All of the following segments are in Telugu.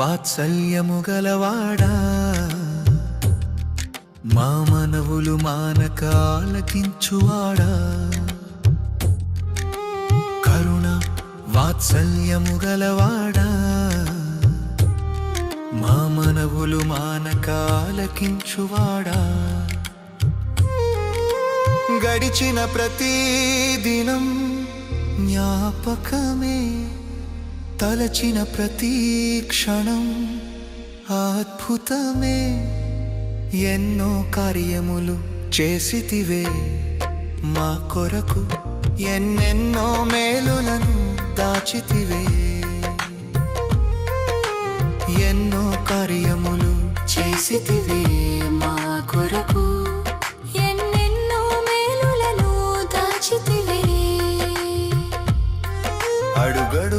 వాత్సల్యము గలవాడా మా మనవులు మానక ఆలకించువాడా కరుణ వాత్సల్యము గలవాడా మా మనవులు మానక ఆలకించువాడా గడిచిన ప్రతి దినం జ్ఞాపకమే తలచిన ప్రతి క్షణం అద్భుతమే. ఎన్నో కార్యములు చేసితివే మా కొరకు. ఎన్నెన్నో మేలులను దాచితివే. ఎన్నో కార్యములు చేసితివే మా కొరకు.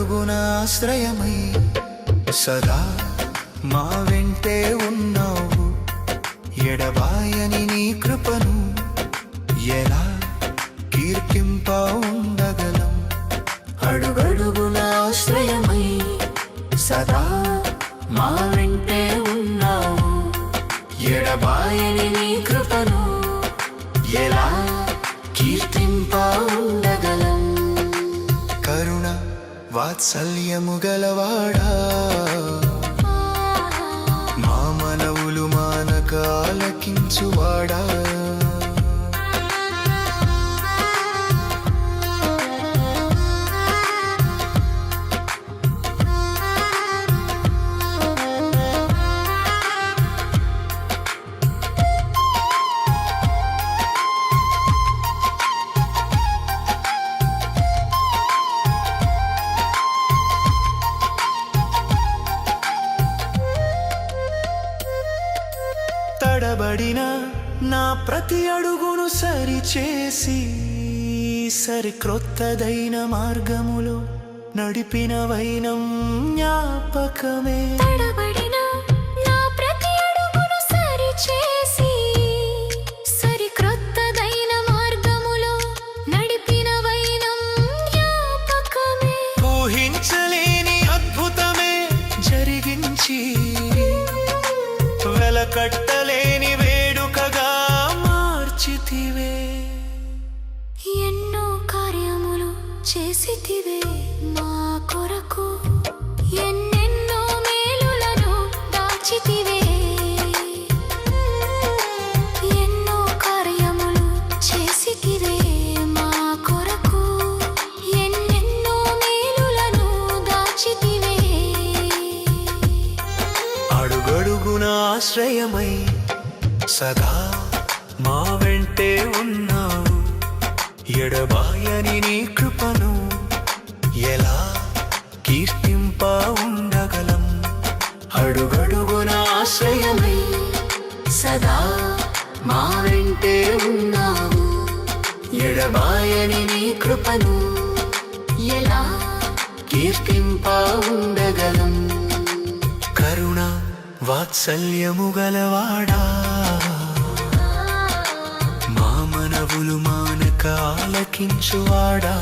అడుగడుగున ఆశ్రయమై సదా మా వెంటే ఉన్నావు. ఎడబాయని నీ కృపను వాత్సల్యము గలవాడా ప్రతి అడుగును సరిచేసి సరిక్రొత్తదైన మార్గములో నడిపిన వైనం జ్ఞాపకమే. చేసితివే మా కొరకు. ఎన్నెన్నో మేలులను దాచితివే. ఎన్నో కార్యములు చేసితివే మా కొరకు. ఎన్నెన్నో మేలులను దాచితివే. అడుగడుగున ఆశ్రయమై సదా మా వెంటే ఉన్నావు. ఎడబాయని నీ కృపను ఎలా కీర్తింప ఉండగలం అడుగడుగున ఆశ్రయమై సదా మా వెంటే ఉన్నావు. ఎడబాయని నీ కృపను ఎలా కీర్తింప ఉండగలం కరుణ వాత్సల్యము గలవాడా? మా మనవులు ఆలకించువాడా?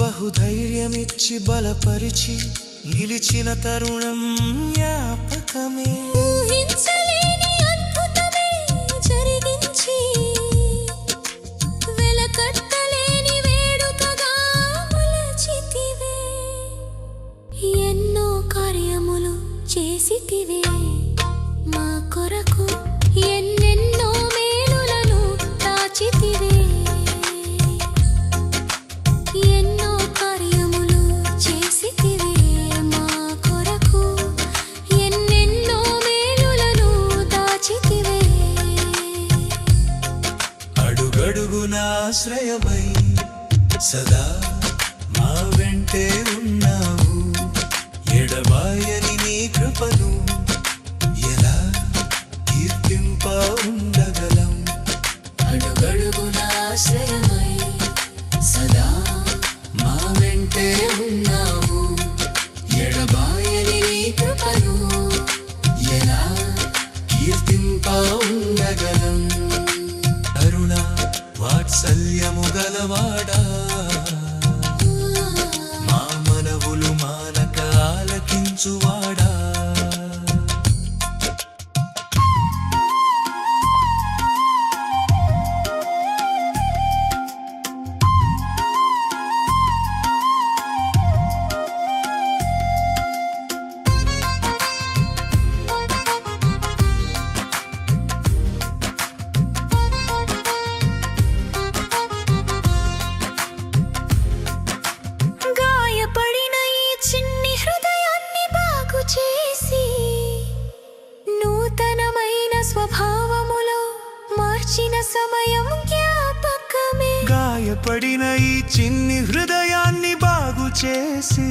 బహుధైర్యమిచ్చి బలపరిచి నిలిచిన తరుణం జ్ఞాపకమే. ఎన్నో కార్యములు చేసితివే. వెంటే గాయపడిన ఈ చిన్ని హృదయాన్ని బాగు చేసి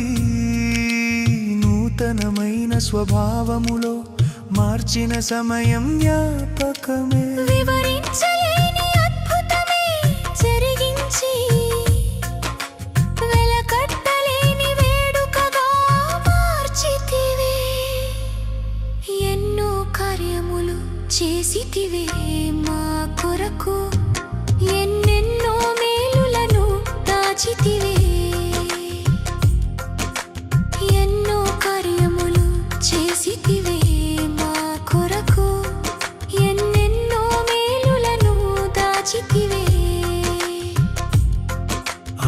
నూతనమైన స్వభావములో మార్చిన సమయం జ్ఞాపకమే. వివరించలేని చేసితివే మా కొరకు. ఎన్నెన్నో మేలులను దాచితివే. ఎన్నో కార్యములు చేసితివే మా కొరకు. ఎన్నెన్నో మేలులను దాచితివే.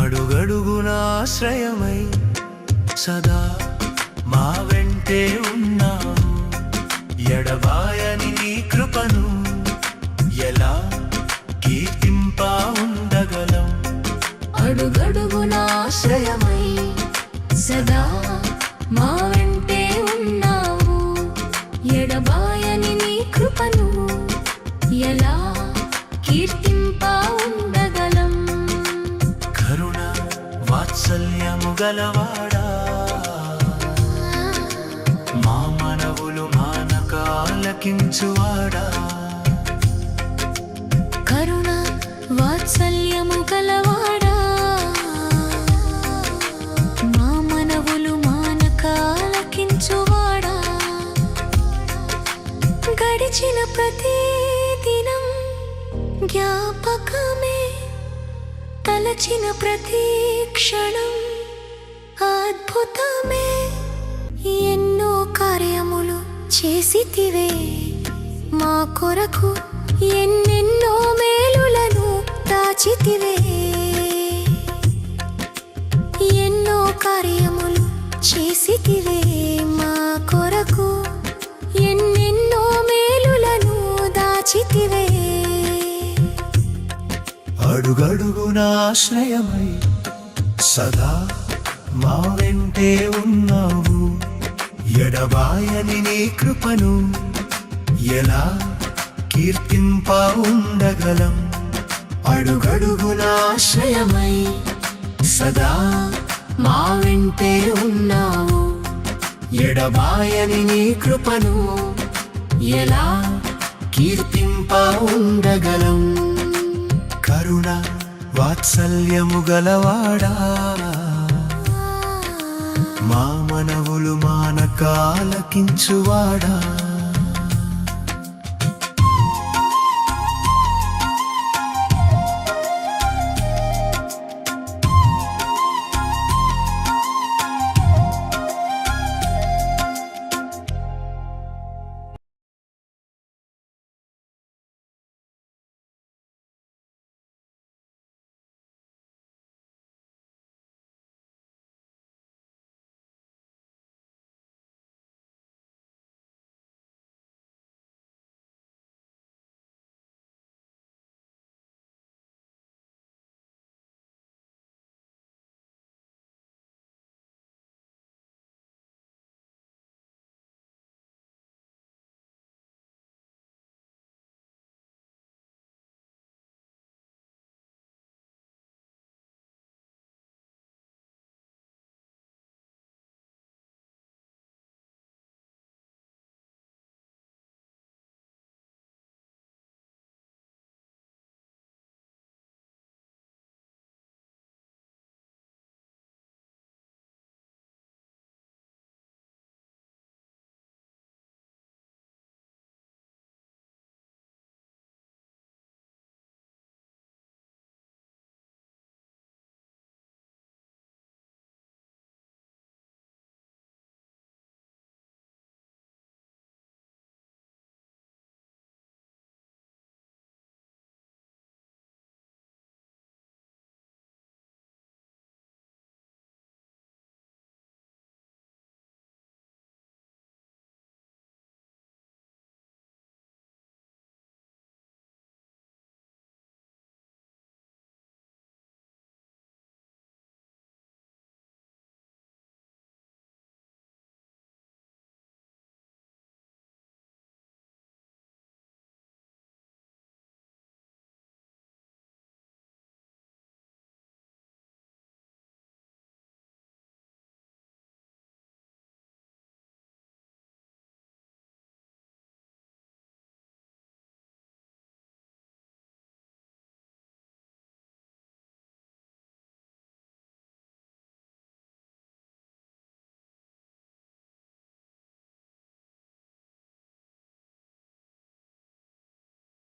అడుగడుగునాశ్రయమై సదా మా వెంటే ఉన్నా. అడుగడుగునాశ్రయమై సదా మా వెంటే ఉన్నావు. ఎడబాయని నీ కృపను ఎలా కీర్తింప ఉండగలం కరుణ వాత్సల్యము గలవాడా? మా మనవులు మానక ఆలకించువాడా? కరుణ వాత్సల్యము గలవాడా? తలచిన ప్రతి క్షణం అద్భుతమే. ఎన్నో కార్యములు చేసితివే. మా కొరకు ఎన్నెన్నో మేలులను దాచితివే. ఎన్నో కార్యములు చేసితివే. మా కొరకు ఎన్నెన్నో మేలులను దాచితివే. అడుగడుగునాశ్రయమై సదా మా వెంటే ఉన్నావు. ఎడబాయని నీ కృపను ఎలా కీర్తింప ఉండగలం అడుగడుగునాశ్రయమై సదా మా వెంటే ఉన్నావు. ఎడబాయని నీ కృపను ఎలా కీర్తింప ఉండగలం వాత్సల్యము గలవాడా? మా మనవులు మానకాలకించువాడా?